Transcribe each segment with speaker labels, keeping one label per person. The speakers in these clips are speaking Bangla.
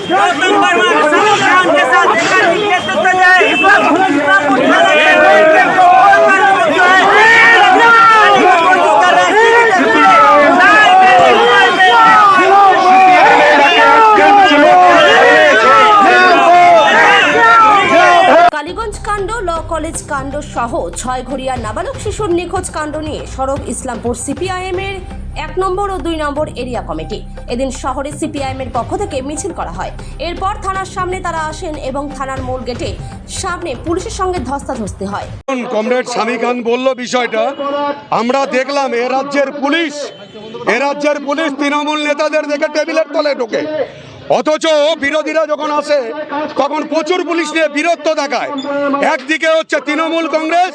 Speaker 1: के साथ जाए কাণ্ড, ল কলেজ কাণ্ড সহ ছয় ঘড়িয়া নাবালক শিশুর নিখোঁজ কাণ্ড নিয়ে সরব ইসলামপুর সিপিআইএম এর এক নম্বর ও দুই নম্বর এরিয়া কমিটি। এদিন শহরে সিপিআইএম এর পক্ষ থেকে মিছিল করা হয়। এরপর থানার সামনে তারা আসেন এবং থানার মূল গেটে সামনে পুলিশের সঙ্গে ধস্তাধস্তি হয়।
Speaker 2: কমরেড স্বামী খান বলল বিষয়টা, আমরা দেখলাম এ রাজ্যের পুলিশ, এ রাজ্যের পুলিশ তৃণমূল নেতাদের দেখে টেবিলের তলে ঢোকে। অথচ বিরোধীরা যখন আসে, তখন প্রচুর পুলিশ নিয়ে বীরত্ব দেখায়। একদিকে হচ্ছে তৃণমূল কংগ্রেস,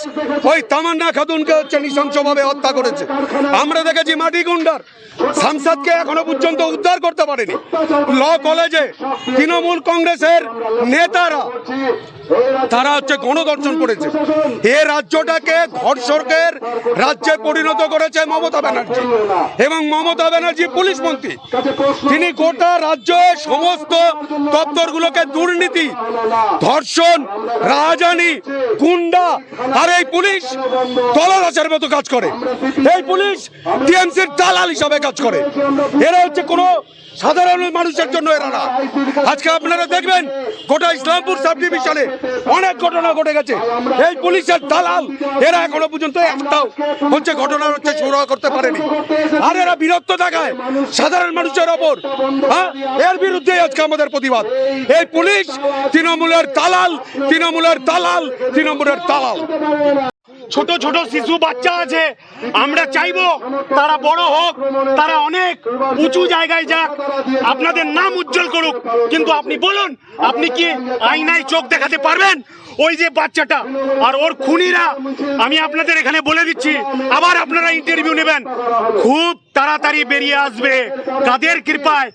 Speaker 2: ওই তামান্না খাতুনকে হচ্ছে নৃশংসভাবে হত্যা করেছে। আমরা দেখেছি মাটি গুন্ডার সাংসদকে এখনও পর্যন্ত উদ্ধার করতে পারেনি। ল কলেজে তৃণমূল কংগ্রেসের নেতারা, তারা হচ্ছে গণদর্শন করেছে। এ রাজ্যটাকে ধর্ষকের রাজ্যে পরিণত করেছে মমতা ব্যানার্জি এবং মমতা ব্যানার্জি পুলিশ মন্ত্রী। তিনি গোটা রাজ্যে সমস্ত দপ্তরগুলোকে দুর্নীতি, ধর্ষণ রাজানি গুন্ডা আর এই পুলিশ দলালাসের মতো কাজ করে। এই পুলিশ টিএমসির দালাল হিসাবে কাজ করে। এরা হচ্ছে কোনো সাধারণ মানুষের জন্য এরা না। আজকে আপনারা দেখবেন, গোটা ইসলামপুর সাব ডিভিশনে অনেক ঘটনা ঘটে গেছে। এই পুলিশের দালাল এরা এখনও পর্যন্ত একটাও হচ্ছে ঘটনা হচ্ছে সুরা করতে পারেনি। আর এরা বীরত্ব দেখায় সাধারণ মানুষের ওপর হ্যাঁ? এর বিরুদ্ধে আজকে আমাদের প্রতিবাদ। এই পুলিশ তৃণমূলের দালাল তৃণমূলের দালাল তৃণমূলের দালাল।
Speaker 3: ছোট ছোট শিশু বাচ্চা আছে, আমরা চাইব তারা বড় হোক, তারা অনেক উঁচু জায়গায় যাক। আপনাদের নাম উজ্জ্বল করুক, কিন্তু আপনি বলুন, আপনি কি আয়নায় চোখ দেখাতে পারবেন? ওই যে বাচ্চাটা আর ওর খুনিরা, আমি আপনাদের এখানে বলে দিচ্ছি, আবার আপনারা ইন্টারভিউ নেবেন। খুব তাড়াতাড়ি বেরিয়ে আসবে। কাদের কৃপায়?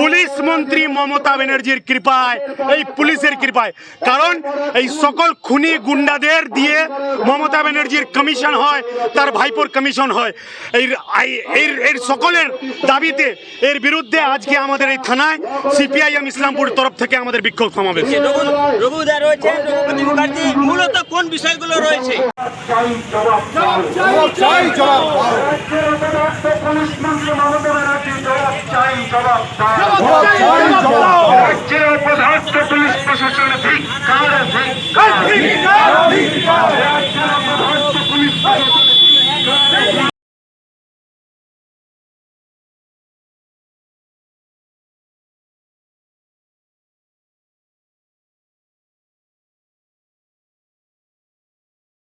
Speaker 3: পুলিশ মন্ত্রী মমতা ব্যানার্জির কৃপায় এই পুলিশের কৃপায়। কারণ এই সকল খুনি গুন্ডাদের দিয়ে মমতা ব্যানার্জির কমিশন হয় তার ভাইপোর কমিশন হয়। এই এর এর সকলের দাবিতে এর বিরুদ্ধে আজকে আমাদের এই থানায় সিপিআইএম ইসলামপুর তরফ থেকে আমাদের বিক্ষোভ সমাবেশ।
Speaker 4: মূলত কোন বিষয়গুলো রয়েছে?
Speaker 5: চাই জবাব
Speaker 6: পুলিশ মন্ত্রী মমতা ব্যানার্জি জবাব চাই জবাব
Speaker 5: জবাব চাই
Speaker 6: রাজ্যের অপদার্থ পুলিশ প্রশাসন ভিক্ষা